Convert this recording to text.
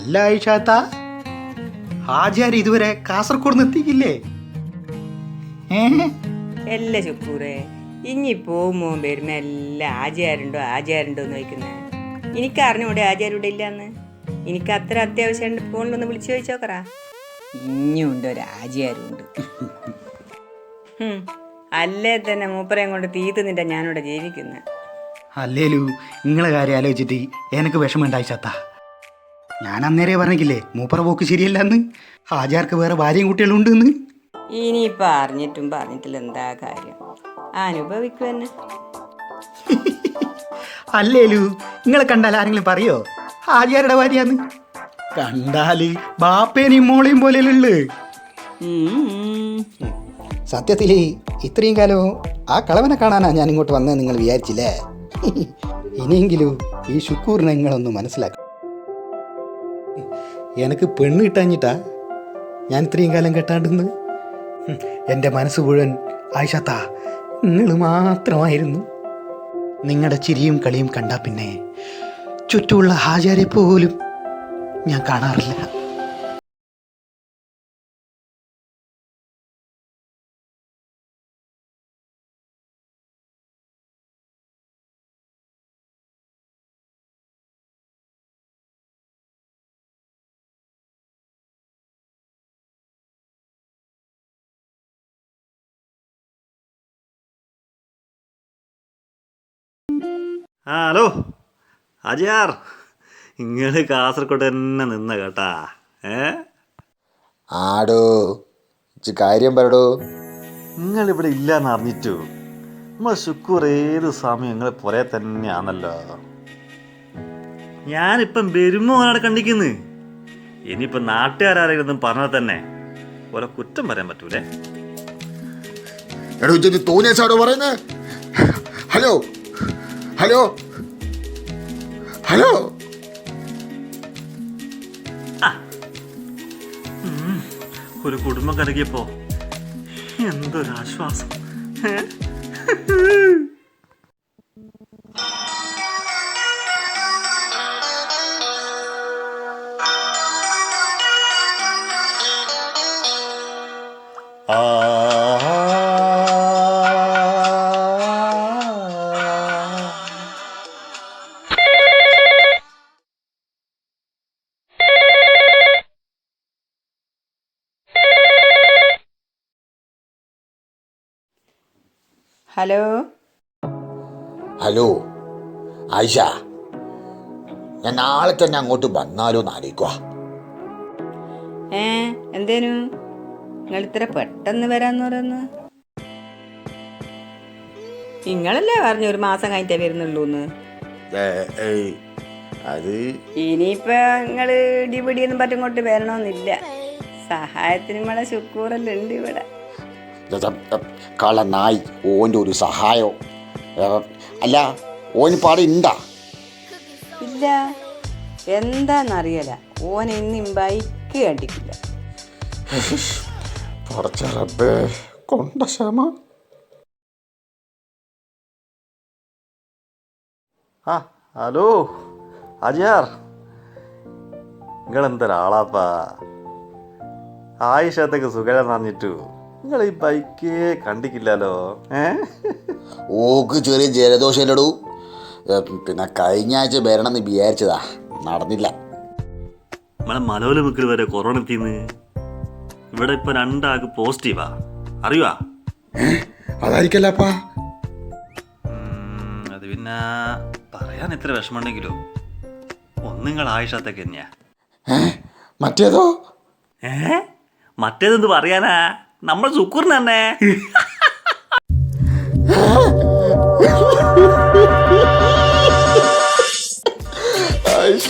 അല്ല ആയിഷാത്ത ഹാജിയാർ ഇതുവരെ കാസർഗോഡ് നിന്ന് എത്തിക്കില്ലേ എല്ല അല്ല ശുക്കൂറേ ഇനി പോകുമ്പോ വരുമ്പോ എല്ലാം ആചാരുണ്ടോ ആചാരുണ്ടോ എന്ന് ചോദിക്കുന്നത് എനിക്ക് അറിഞ്ഞൂടെ ആചാരുടെ ഇല്ലാന്ന്. എനിക്ക് അത്ര അത്യാവശ്യം ഫോണിലൊന്ന് വിളിച്ചു ചോദിച്ചോക്കറാ. ഇനിയുണ്ട് ഒരു ആചാരുണ്ട് അല്ലേ തന്നെ മൂപ്പറയും കൊണ്ട് തീത്ത് നിന്റെ ഞാനിവിടെ ജീവിക്കുന്നത് അല്ലേലു നിങ്ങളെ കാര്യം ആലോചിച്ചിട്ട് എനിക്ക് വിഷമം ചത്ത ഞാൻ അന്നേരെ പറഞ്ഞില്ലേ മൂപ്പറ പോക്ക് ശരിയല്ലെന്ന്. ഹാജാർക്ക് വേറെ ഭാര്യയും കുട്ടികളും ഉണ്ടെന്ന് ഇനി പറഞ്ഞിട്ടും പറഞ്ഞിട്ടില്ല എന്താ കാര്യം? അനുഭവിക്കു തന്നെ അല്ലേലു നിങ്ങളെ കണ്ടാൽ ആരെങ്കിലും പറയോ? ഹാജിയാരുടെ ഭാര്യയാന്ന്. കണ്ടാൽ ബാപ്പേനെയും മോളെയും പോലെയല്ലേ സത്യത്തിൽ ഇത്രയും കാലം ആ കളവനെ കാണാനാ ഞാൻ ഇങ്ങോട്ട് വന്നത് നിങ്ങൾ വിചാരിച്ചില്ലേ? ഇനിയെങ്കിലും ഈ ശുക്കൂറിനെ നിങ്ങളൊന്ന് മനസ്സിലാക്കും. എനിക്ക് പെണ്ണ് കിട്ടാഞ്ഞിട്ടാ ഞാൻ ഇത്രയും കാലം കെട്ടാണ്ടെന്ന് എന്റെ മനസ്സ് മുഴുവൻ ആയിഷത്താ നിങ്ങൾ മാത്രമായിരുന്നു. നിങ്ങളുടെ ചിരിയും കളിയും കണ്ടാൽ പിന്നെ ചുറ്റുമുള്ള ഹാജാരെ പോലും ഞാൻ കാണാറില്ല. ആ ഹലോ. അജയാർ നിങ്ങൾ കാസർഗോഡ് തന്നെ നിന്ന കേട്ടാ. ഏ? ആടോ ഇച്ച് കാര്യം പറടോ. നിങ്ങൾ ഇവിടെ ഇല്ലാന്ന് അറിഞ്ഞിട്ടു. നമ്മൾ ശുക്കൂർ ഏത് സമയം നിങ്ങളെ പുറേ തന്നെയാണല്ലോ. ഞാനിപ്പം വരുമ്പോ അവനവിടെ കണ്ടിക്കുന്നു ഇനിയിപ്പം നാട്ടുകാരാരെങ്കിലും പറഞ്ഞാൽ തന്നെ ഓരോ കുറ്റം പറയാൻ പറ്റൂലേ. എടോ ഇജ്ജ് സാടോ ഹലോ ഹലോ? ഹലോ? ഒരു കുടുംബം കലകിയപ്പോ എന്തൊരാശ്വാസം? ആ ഹലോ? ഹലോ? ആയിഷ ഞാൻ നാളെ തന്നെ അങ്ങോട്ട് വന്നാലോ എന്ന് ആലോചിക്കുക ഏ എന്തേനു? നിങ്ങൾ ഇത്ര പെട്ടെന്ന് വരാന്ന് പറയുന്നു. നിങ്ങളല്ലേ പറഞ്ഞു ഒരു മാസം കഴിഞ്ഞിട്ടേ വരുന്നുള്ളൂന്ന്? അത് ഇനിയിപ്പോ നിങ്ങൾ ഇടിപിടിയൊന്നും പറ്റും ഇങ്ങോട്ട് വരണമെന്നില്ല. സഹായത്തിന് ഇവിടെ ശുക്കൂറല്ലേ ഉണ്ട് ഇവിടെ. കള നായി ഓന്റെ ഒരു സഹായോ. അല്ല ഓന് പാടെ ഉണ്ടാ ഇല്ല. എന്താന്നറിയല ഓൻ ഇന്നും ബൈക്ക് കണ്ടിട്ടില്ല. പറച്ച റബ്ബേ കൊണ്ട ശമ ആ ഹലോ അജിയാർ. നിങ്ങൾ എന്തൊരാളാപ്പാ ആയിഷത്തേക്ക് സുഖം പറഞ്ഞിട്ടു നിങ്ങൾ ഈ ബൈക്കേ കണ്ടിക്കില്ലല്ലോ ഏ? ഓക്ക് ചെറിയ ജലദോഷമല്ലടൂ പിന്നെ കഴിഞ്ഞ ആഴ്ച വരണമെന്ന് വിചാരിച്ചതാ. നടന്നില്ല. നമ്മളെ മലോല മുക്കിൽ വരെ കൊറോണ എത്തിന്ന് ഇവിടെ ഇപ്പൊ രണ്ടാൾക്ക് പോസിറ്റീവാ അറിയുവാ? അതായിരിക്കല്ലപ്പാ. അത് പിന്നെ പറയാൻ എത്ര വിഷമമുണ്ടെങ്കിലും? ഒന്ന് നിങ്ങൾ ആയിഷത്തേക്ക് തന്നെയാ. മറ്റേതോ? ഏ? മറ്റേതെന്ത് പറയാനാ? നമ്മൾ സുക്കൂറിന് തന്നെ ആയിഷ